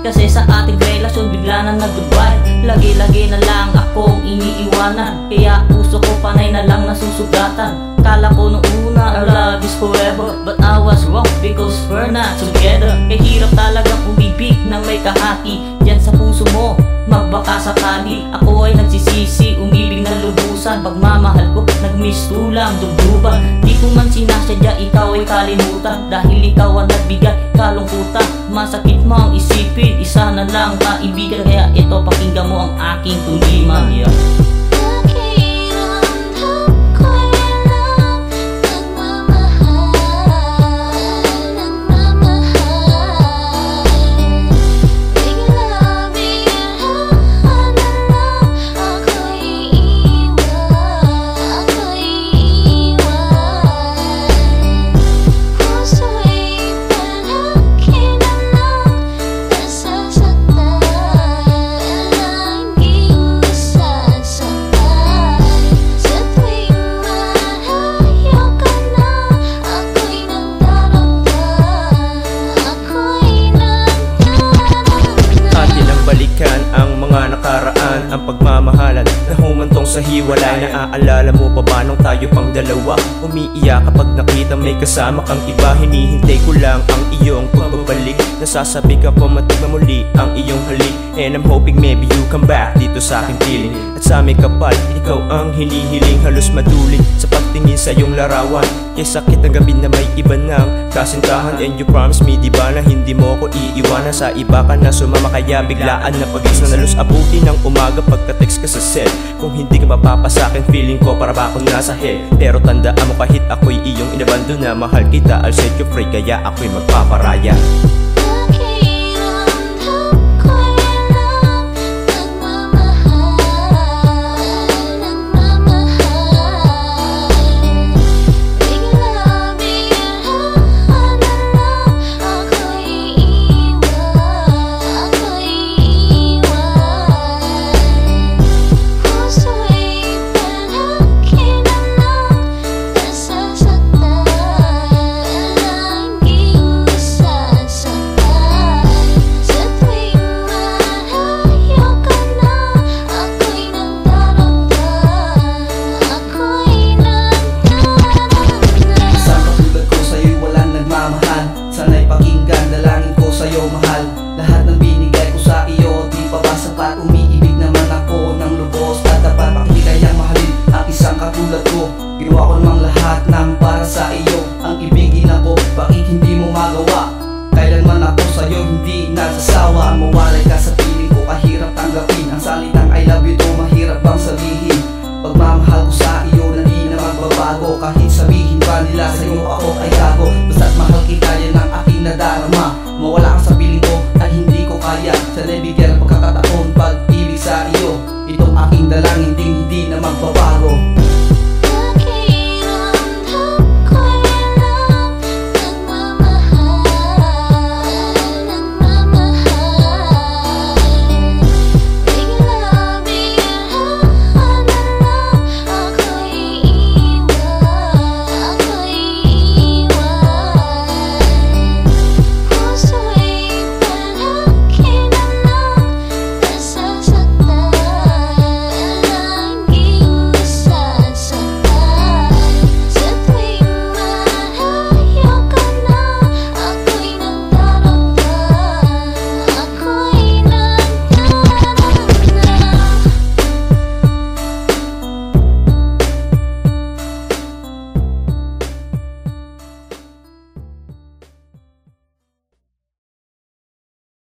Kasi sa ating relasyon bigla na nag-goodbye. Lagi-lagi na lang akong iniiwanan. Kaya puso ko panay na lang nasusugatan. Kala ko nung una our love is forever. But I was wrong because we're not together. Kaya hirap talagang umibig na may kahati Diyan sa puso mo. Magbaka sakali Ako ay nagsisisi. Umibig na lubusan. Pagmamahal ko Nagmistulang Dugduban Di ko man sinasadya Ikaw ay kalimutan. Dahil ikaw ang nagbigay Kalungkutan Masakit mo ang isipin Isa na lang kaibigan Kaya ito pakinggan mo ang aking tuliman yeah. Ang pagmamahalan na humantong sa hiwalay. Naaalala mo pa ba nung tayo pang dalawa? Umiiyak kapag nakita may kasama kang iba. Hinihintay ko lang ang iyong pagbabalik. Nasasabi ka pa matig na muli ang iyong halik And I'm hoping maybe you come back dito sa aking piling. At sa aming kapal, ikaw ang hinihiling. Halos maduling sa pagtingin sa iyong larawan. Kaya sakit ang gabi na may iba ng kasintahan. And you promise me diba na hindi mo ko iiwanan? Sa iba ka na sumama kaya biglaan na pag-is na nalos abuti ng umaga Pagka-text ka sa cell Kung hindi ka mapapasakin feeling ko para ba akong nasa hell? Pero tandaan mo kahit ako'y iyong inabando na Mahal kita. I'll set you free kaya ako'y magpaparaya pagkakataon Pag-ibig sa iyo. Ito aking dalangin Hindi na magbabago.